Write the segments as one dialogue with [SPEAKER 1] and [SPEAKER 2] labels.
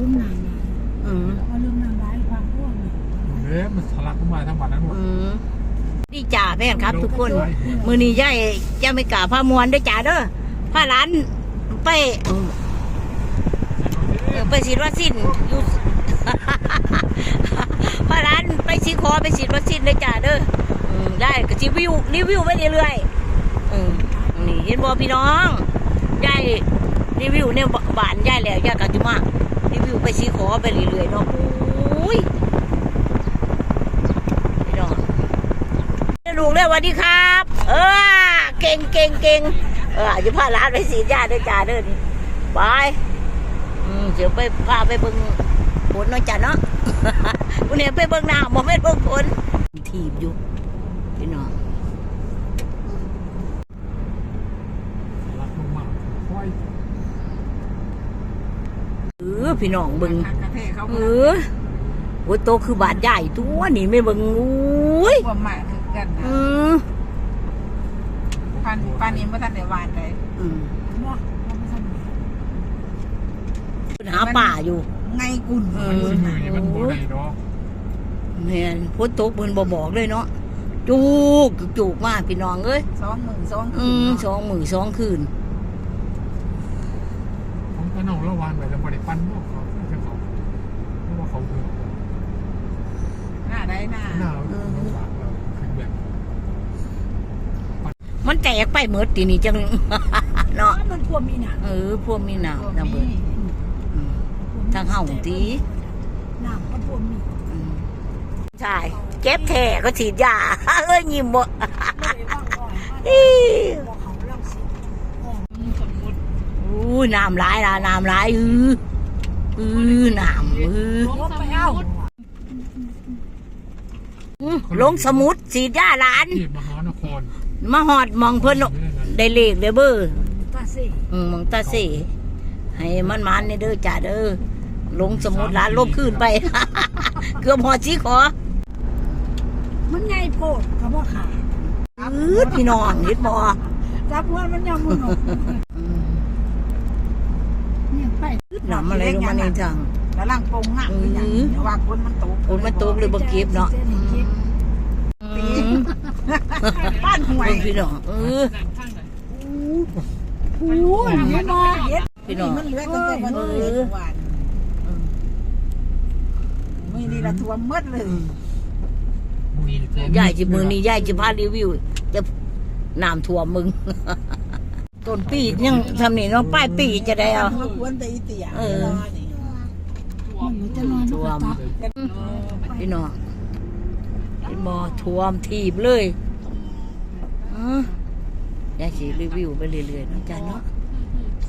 [SPEAKER 1] ลืมน้ำลาย
[SPEAKER 2] อืม
[SPEAKER 1] พอลืมน้ำลายความพวกน่ะ
[SPEAKER 3] เอ๊ะมันทะลักขึ้นมาทั้งวันนั้นหมด
[SPEAKER 2] อืมดีจ่าแม่นครับ ทุกคน มือนี้ย่ายจะไม่กล้าพามวนเด้วยจ่าเด้อพาหลานไปเออเออไปฉีดวัคซีนอยู่พาหลานไปฉีดคอไปฉีดวัคซีนเด้วยจ่าเด้ออืมได้ก็รีวิวรีวิวไปเรื่อยๆอืมนี่เห็นบอพี่น้องย่ายรีวิวเนี่ยบ้านย่ายแล้วย่ายกัจุมา รีวิวไปฉีดคอไปเรื่อยๆเนาะโอ้ยพี่น้องลูกเลยสวัสดีครับ เออเก่งเก่งเก่งเออจะพาหลานไปสีดยาด้วยจ้าเด้อนี่ไปอืมเดี๋ยวไปพาไปเบิ่งผลเนาะจ้าเนาะวันนี้ไปเบิ่งหน้าบ่แม่นเบิ่งผลทีบอยู่พี่น้อง
[SPEAKER 3] ทะลักลงมาค่อย
[SPEAKER 2] เออพี่น้องเบิ่ง
[SPEAKER 1] กระเพาะเขา
[SPEAKER 2] เออโอ้ยโตคือบาดใหญ่ตัวนี่ไม่เบิ่งอุ้ย
[SPEAKER 1] บวมมากคือกัน
[SPEAKER 2] อื
[SPEAKER 1] นะ
[SPEAKER 2] ม
[SPEAKER 1] ปันปันนี้เมื่อท่านได้หวานเลย
[SPEAKER 2] อืม
[SPEAKER 1] ว่า
[SPEAKER 2] หาป่าอยู่
[SPEAKER 1] ไงกุ่น
[SPEAKER 2] เอ
[SPEAKER 3] มัน
[SPEAKER 2] อ
[SPEAKER 3] สิมือนี่มันบ่ได้ดอก
[SPEAKER 2] แม่นพ้นตกเพิ่นบ่บอกเลยเนาะจูกจูกมากพี่น้องเอ้ย
[SPEAKER 1] สองหมื่นสอง
[SPEAKER 2] อืมสองมือสองคืน
[SPEAKER 3] ผมก็ น้องระวานไปแล้วบ่ได้ปั้นพวกเขาจะเขาเพราะว่าเขาคือ
[SPEAKER 1] หน้าได้หน้า
[SPEAKER 3] หน้าเราฝากเราคือแบบ
[SPEAKER 2] มันแตกไปเมิดทีนี้จังเนาะ
[SPEAKER 1] มันพวมีหนา
[SPEAKER 2] เออพวกมีหนาวนะเบิดอืมทางเฮาตี
[SPEAKER 1] หน้ามันพวมี
[SPEAKER 2] อืมใช่เจ็บแท้ก็ฉีดยาเอ้ยยิ้มบ่
[SPEAKER 1] ไม่ได้ว่างก่อน
[SPEAKER 2] อี
[SPEAKER 1] บอกเขาเล่าสิ
[SPEAKER 2] อู้น้ำหลายละน้ำหลายอืออือน้ำอือ
[SPEAKER 1] ลบไปเอา
[SPEAKER 2] อื้อลงสมุดฉีดยาหลาน
[SPEAKER 3] ที่มหานคร
[SPEAKER 2] มาหอดมองเพิ่นได้เลขเด้อเบ้อ
[SPEAKER 1] ตาสิ
[SPEAKER 2] อืมมองตาเสให้มันมันนี่เด้อจ้าเด้อลงสมุดหลานลบขึ้นไป เกือบหอดสีขอ
[SPEAKER 1] มันไงโพดเขาบอกขา
[SPEAKER 2] อืดพี่น้องเห็นบ่
[SPEAKER 1] จับว่ามันยังมึงหนก
[SPEAKER 2] อืม
[SPEAKER 1] เนี่ยไป
[SPEAKER 2] หนำอะไรลงมาในจัง
[SPEAKER 1] แล้วล่างโปงหนักหรือยังเดี๋ยวว่าคนมันตก
[SPEAKER 2] คนมันตกหรือบ่เก็บเนาะอืม
[SPEAKER 1] บ้านห่วย
[SPEAKER 2] เบิ่งพี่น้องเออ
[SPEAKER 1] โอ้ยเห็นบ่เห็น
[SPEAKER 2] พี่น้อง
[SPEAKER 1] มันเหลือตั้งแต่วันนี้วันไม่นี่ละทัวมดเลย
[SPEAKER 3] มีตัว
[SPEAKER 2] ยายจิมือนี้ยายจิพารีวิวจะน้ำท่วมมึง ต้นปียังทำนี่เนาะป้ายปีจะได้เอา
[SPEAKER 1] มาควรแต่อีเตี๋ย
[SPEAKER 2] เออ
[SPEAKER 1] มันจะนอน
[SPEAKER 2] ท่วมพี่น้องเห็นบ่ท่วมทีบเลยอือยายสิรีวิวไปเรื่อยๆเนาะจ้าเนาะ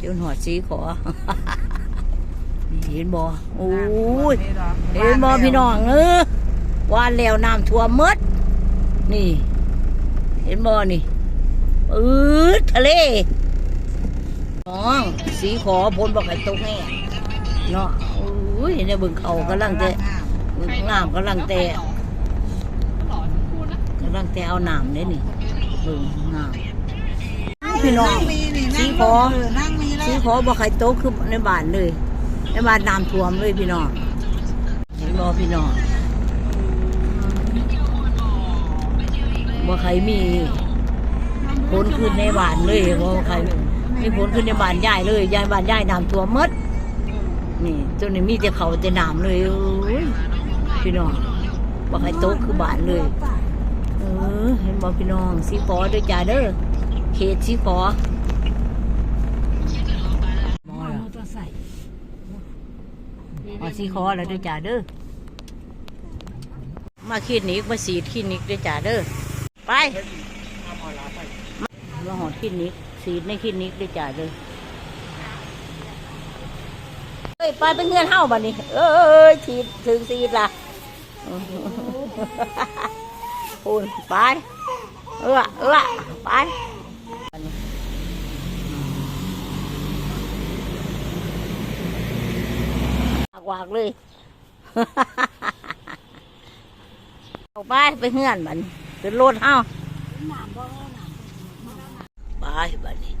[SPEAKER 2] จนหอดสีขอนี่เห็นบ่โอ้ยเห็นบ่พี่น้องเออวานแล้วน้ำท่วมหมดนี่ เห็นบ่นี่ อืดทะเลน้องสีขอพลบอกให้ตกแน่เนาะอุ้ยเนี่ยบิ่งเขากำลังแต่งามกำลังแต่กำลังแต่เอาน้ำเนี่ยนี่บิ่งงามพี่น้องสีขอสีขอบอกให้โตกคือในบ้านเลยในบ้านน้ำท่วมเลยพี่น้องเห็นบ่พี่น้องบ่ใครมี ผลขึ้นในบ้านเลยบ่ใครมีผลขึ้นในบ้านยายเลยยายบ้านยายน้ำท่วมหมดนี่จนนี้มีแต่เขาแต่น้ำเลยโอ้ยพี่น้องบ่ใครโตกคือบ้านเลย เออ เห็นบ่พี่น้องสีขอเด้อจ้าเด้อเขตสีขอมอ
[SPEAKER 1] ม
[SPEAKER 2] แล้ว
[SPEAKER 1] อเตอร์ไซค์
[SPEAKER 2] มาสีขอแล้วเด้อจ้าเด้อมาคลินิกมาสีดคลินิกเด้อจ้าเด้อไป มาหอดคลินิกสีดในคลินิกเด้จ้ายเด้อเอ้ยไปเป็นเงินเฮาบัดนี้ เอ้ยฉีดถึงสีดละพูนไปเออเออไปวากเลยออกไปไปเฮือนมันขึ้นรถเฮา ไปบัดนี้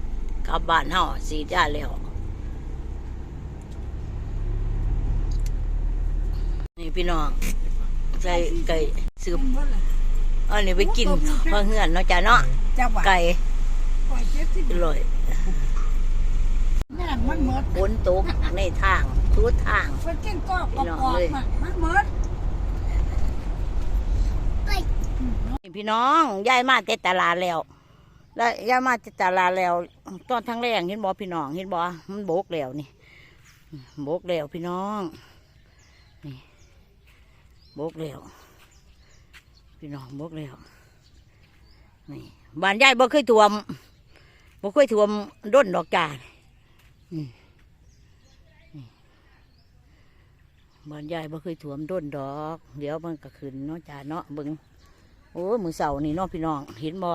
[SPEAKER 2] กลับบ้านเฮาสีดยาแล้วพี่น้องใส่ไก่สืบอันนี้ไปกินพอเฮือนเนาะจ้ะเนาะ
[SPEAKER 1] จังหวะ
[SPEAKER 2] ไก่
[SPEAKER 1] ปล่อยเจ็ดสิบ
[SPEAKER 2] อร่อย
[SPEAKER 1] แม่นมันหมด
[SPEAKER 2] ฝนตกในทางทุกทาง
[SPEAKER 1] เพิ่นกินกอกก
[SPEAKER 2] พี่น้อง
[SPEAKER 1] อก
[SPEAKER 2] เลย
[SPEAKER 1] ๆมันมันหมด
[SPEAKER 2] พี่น้องยายมาแต่ตลาดแล้ว แล้วยามาแต่ตลาแล้ว ตอนทั้งแรงเห็นบ่พี่น้องเห็นบ่มันโบกแล้วนี่โบกแล้วพี่น้องนี่โบกแล้วพี่น้องโบกแล้วนี่บ้านยายบ่เคยท่วมบ่เคยท่วมด้นดอกจานนี่บ้านยายบ่เคยท่วมด้นดอก เดี๋ยวมันก็ขึ้นเนาะจ้าเนาะเบิ่งโอ้ยมือเสานี่เน้องพี่น้องเห็นบ่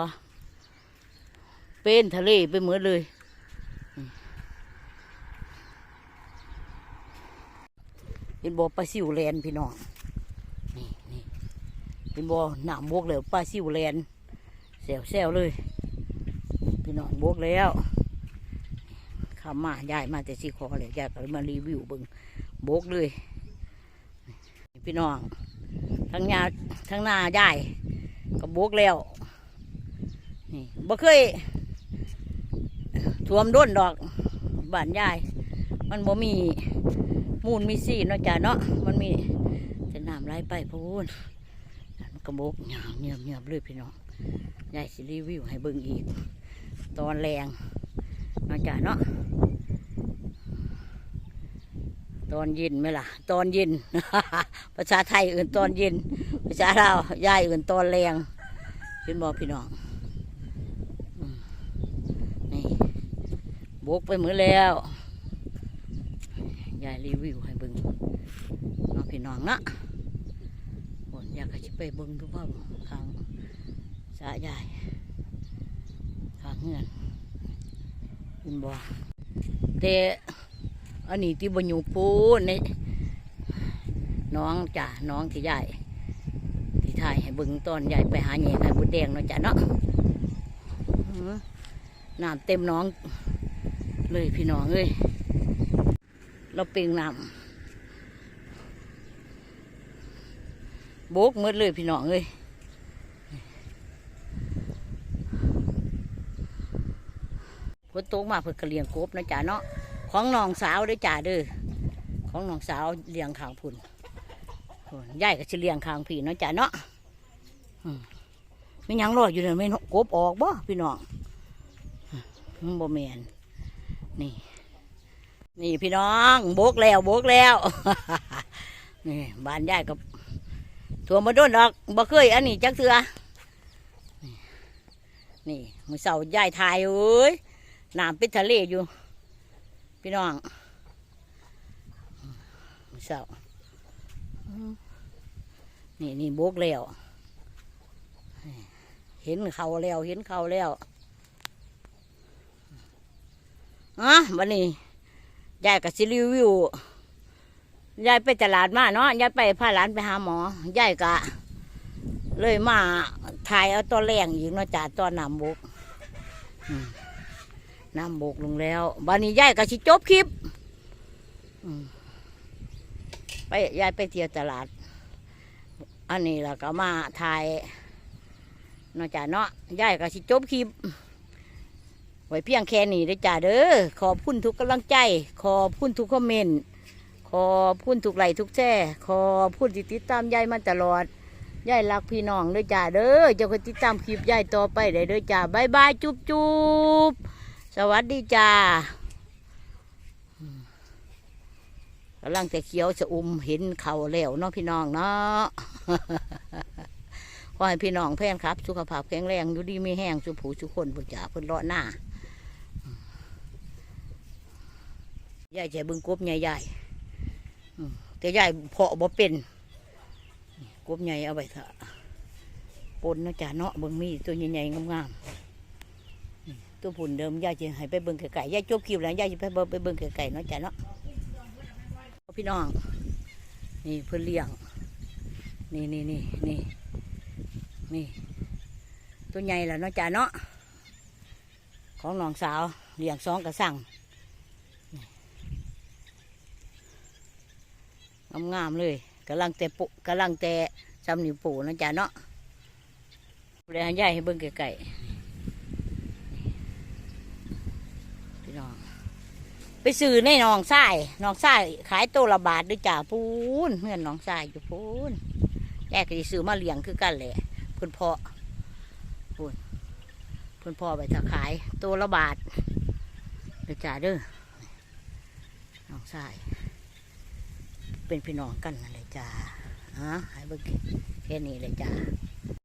[SPEAKER 2] เป็นทะเลไปเหมือนเลย เห็นบ่ปลาซิวแลนพี่น้องนี่นี่เห็นบ่หนามบวกแล้วปลาซิวแลนแซวแซวเลย พี่น้องบวกแล้วข้ามายายมาแต่สีคอเลยอยากเลยมารีวิวบิ่งบวกเลย พี่น้องทั้งยาทั้งหน้ายายก็บวกแล้วนี่บ่เคย ท่วมด้นดอกบ้านยาย มันบ่มีมูลมีซีเนาะจ้ะเนาะมันมีแต่น้ำไหลไปพูนมันก็บกเงียบเงียบเงียบเลยพี่น้องยายสิรีวิวให้เบิ่งอีก ตอนแรงเนาะจ้ะเนาะตอนเย็นไหมล่ะ ตอนเย็น ภาษาไทยอื่นตอนเย็น ภาษาลาวยายอื่นตอนแรงเห็นบอกพี่น้องอืมนี่ บกไปเหมือแล้วยายรีวิวให้เบิ่งน้องพี่น้องนะผลอยากจะไปเบิ่งดูว่าข้างสายายข้างเงื่อนเห็นบ่แต่อันนี้ที่บนอยู่ปูนในน้องจ้ะน้องที่ยายที่ถ่ายให้เบิ่งตอนยายไปหาแหน่ไข่บุดแดงเนาะจ้ะเนาะน้ำเต็มน้อง เลยพี่น้องเอ้ยเราเปลียงน้ำโบกมืดเลยพี่น้องเอ้ยฝนตกมาเพื่อกระเลียงกบนะจ้ะเนาะของน้องสาวด้วยจ้าเด้อของน้องสาวเลี้ยงขางพุ่นโอ้ยยายก็สิเลี้ยงคางพี่เนาะจ้ะเนาะไม่ยังรออยู่เลยไม่กบออกบ่พี่น้องบ่แมน นี่ นี่พี่น้องโบกแล้วโบกแล้วนี่บ้านยายกับถั่วมาโดนดอกบ่เคยอันนี้จักเถือนี่นี่มือเสายายทายเอ้ยน้ำป็นทะเลอยู่ พี่น้องมือเสานี่นี่โบกแล้ว เห็นเขาแล้วเห็นเขาแล้ว อะวันนี้ยายกับซิรีวิวยายไปตลาดมาเนาะยายไปพาหลานไปหาหมอยายกะ เลยมาถ่ายเอาตอนแรงอีกเนาะจ่าตอนน้ำบกน้ำบกลงแล้ววันนี้ยายกับสิจบคลิปไปยายไปเที่ยวตลาด อันนี้เราก็มาถ่ายเนาะจ้ะเนาะยายก็สิจบคลิป ไว้เพียงแค่นี้เด้จ้าเด้อขอบคุณทุกกำลังใจ ขอบคุณทุกคอมเมนต์ขอบคุณทุกไลค์ทุกแช่ขอบคุณที่ติดตามยายมาตลอดยายรักพี่น้องเด้จ้าเด้อจะคอยติดตามคลิปยายต่อไปได้เด้จ้าบายบายจุ๊บจุ๊บสวัสดีจ้ากำลังแต่เขียวจะอุ้มเห็นเขาแล้วเนาะพี่น้องเนาะขอให้พี่น้องแฟนครับ สุขภาพแข็งแรงอยู่ดีมีแห้งสุผูสุคนบุจ่าเพิ่นเลาะหน้า ยายจะเบึงกบใหญ่ๆอืมแต่ยายเพาะบ่เป็นกบใหญ่เอาไปเถอะปนเนาะจ้าเนาะบิ่งมีตัวใหญ่ๆงามๆตัวผุนเดิมยายจะให้ไปบิ่งไก่ๆยายจบคิวแล้วยายจะไปบึงไปบิ่งไก่ๆเนาะจ้าเนาะพี่น้อง นี่เพื่อเลี้ยง นี่นี่นี่นี่นี่ตัวใหญ่แล้วเนาะจ้าเนาะของน้องสาวเลี้ยงสองกระสัง งามๆเลยกำลังแต่ปุกำลังแต่ซ้ำนิวป้นะจ๊ะเนาะเดี๋ยวให้ยาให้เบิ่งไก่พี่น้องไปซื้อในหนองทรายหนองทรายขายตัวละบาทด้วยจ้าพูนเงินหนองทรายอยู่พูนแยกก็สิซื้อมาเลี้ยงคือกันแหละเพิ่นพาะพูนเพิ่นพาะไปถ้าขายตัวละบาทด้อจ้าเด้อหนองทราย เป็นพี่น้องกันนั่นเลยจ้าฮะให้เบิ่งแค่นี้เลยจ้า